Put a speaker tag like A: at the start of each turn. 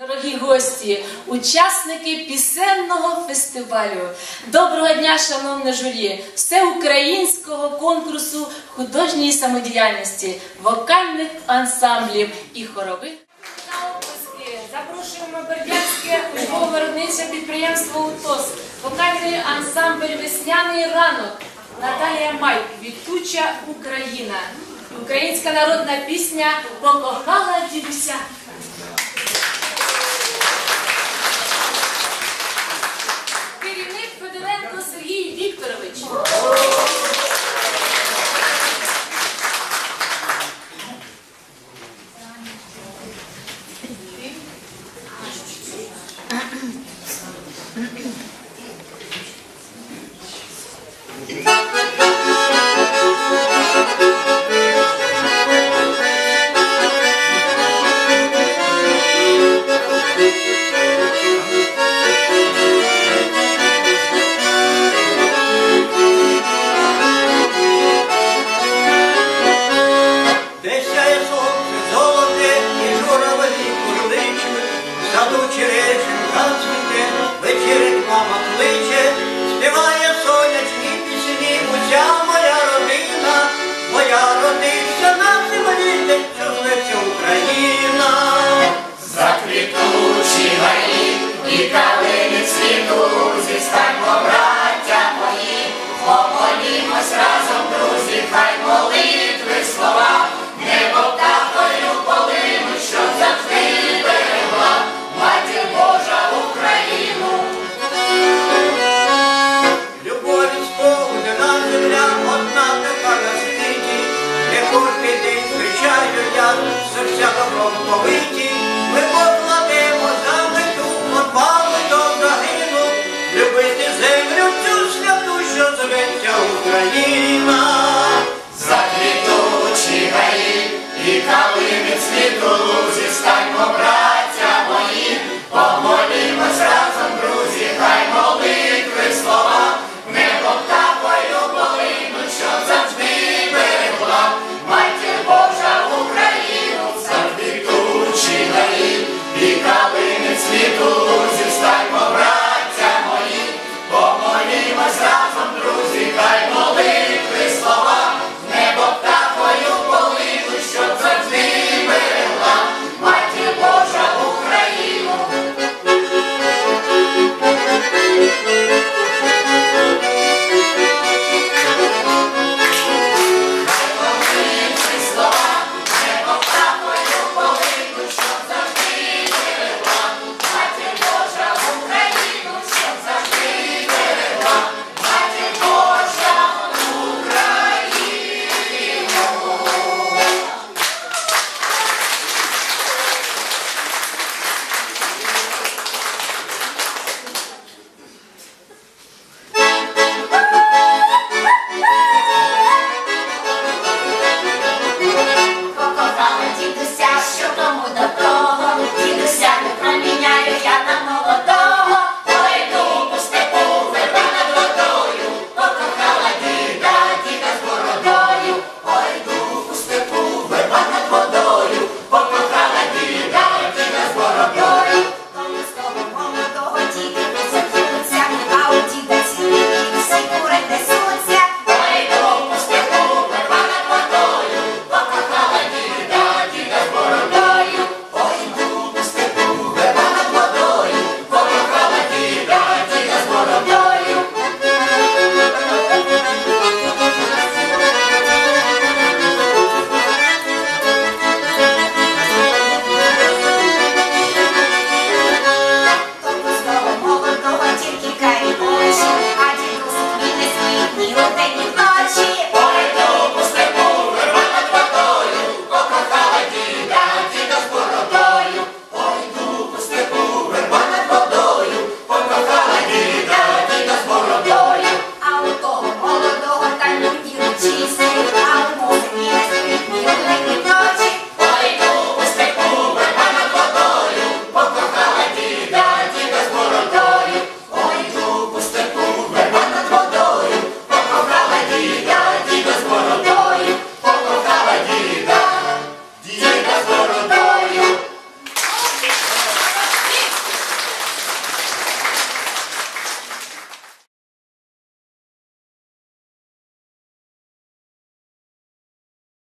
A: Дорогі гості, учасники пісенного фестивалю. Доброго дня, шановне журі, всеукраїнського конкурсу художньої самодіяльності, вокальних ансамблів і хорових. Запрошуємо Бердянське учбово-виробниче підприємство УТОС, вокальний ансамбль Весняний ранок Наталія Майк, Вітуча Україна. Українська народна пісня Покохала дідуся.
B: мама кличе, співає.